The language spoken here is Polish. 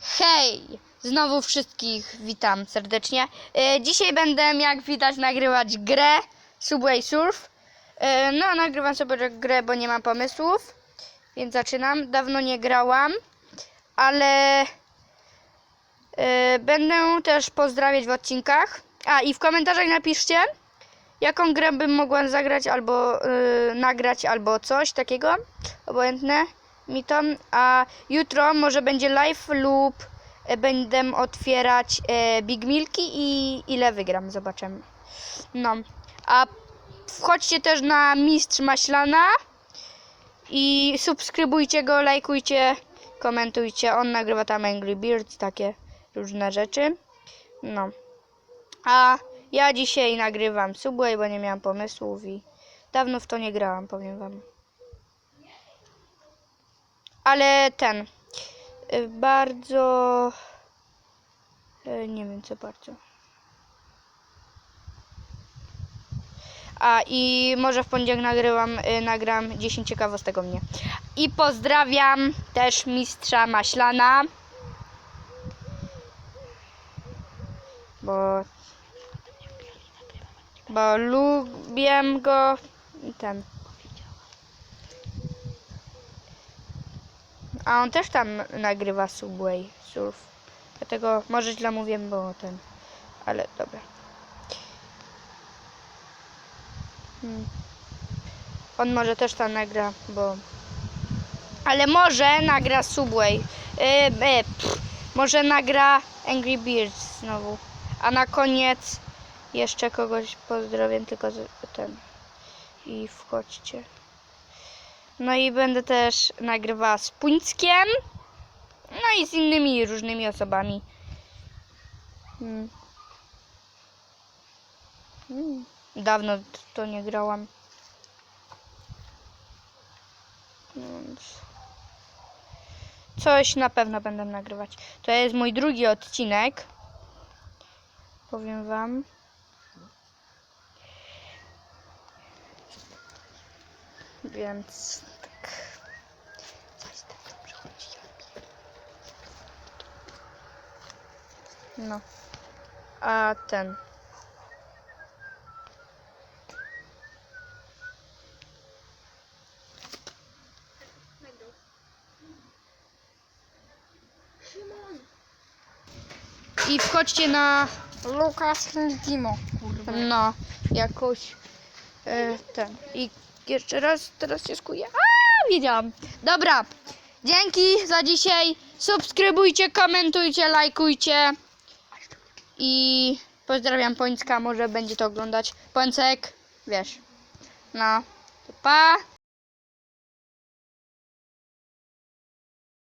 Hej! Znowu wszystkich witam serdecznie. E, dzisiaj będę, jak widać, nagrywać grę Subway Surf. E, no, nagrywam sobie grę, bo nie mam pomysłów, więc zaczynam. Dawno nie grałam, ale e, będę też pozdrawiać w odcinkach. A, i w komentarzach napiszcie, jaką grę bym mogła zagrać albo e, nagrać, albo coś takiego. Obojętne mi to. A jutro może będzie live lub e, będę otwierać e, Big Milki i ile wygram, zobaczymy. No, a wchodźcie też na Mistrz Maślana i subskrybujcie go, lajkujcie, komentujcie. On nagrywa tam Angry Birds, takie różne rzeczy. No. A ja dzisiaj nagrywam Subway, bo nie miałam pomysłów i dawno w to nie grałam, powiem wam. Ale ten y, bardzo y, nie wiem co bardzo. A i może w poniedziałek nagrywam, y, nagram 10 ciekawostek o mnie. I pozdrawiam też mistrza Maślana. Bo bo lubię go i ten. A on też tam nagrywa Subway Surf. Dlatego może źle mówię, bo ten. Ale dobra. Hmm. On może też tam nagra, bo. Ale może nagra Subway. Yy, yy, może nagra Angry Birds znowu. A na koniec jeszcze kogoś pozdrowię, tylko ten. I wchodźcie. No i będę też nagrywała z Puńskiem. No i z innymi różnymi osobami. Mm. Mm. Dawno to nie grałam. Coś na pewno będę nagrywać. To jest mój drugi odcinek. Powiem wam. Więc tak. Coś tam tam przychodzi. No. A ten. I wchodźcie na Lukas Dimo, kurwa. no, jakoś e, ten. I jeszcze raz teraz się skuję. A, wiedziałam. Dobra. Dzięki za dzisiaj. Subskrybujcie, komentujcie, lajkujcie. I pozdrawiam Pońska, może będzie to oglądać. Pącek, wiesz. No. To pa.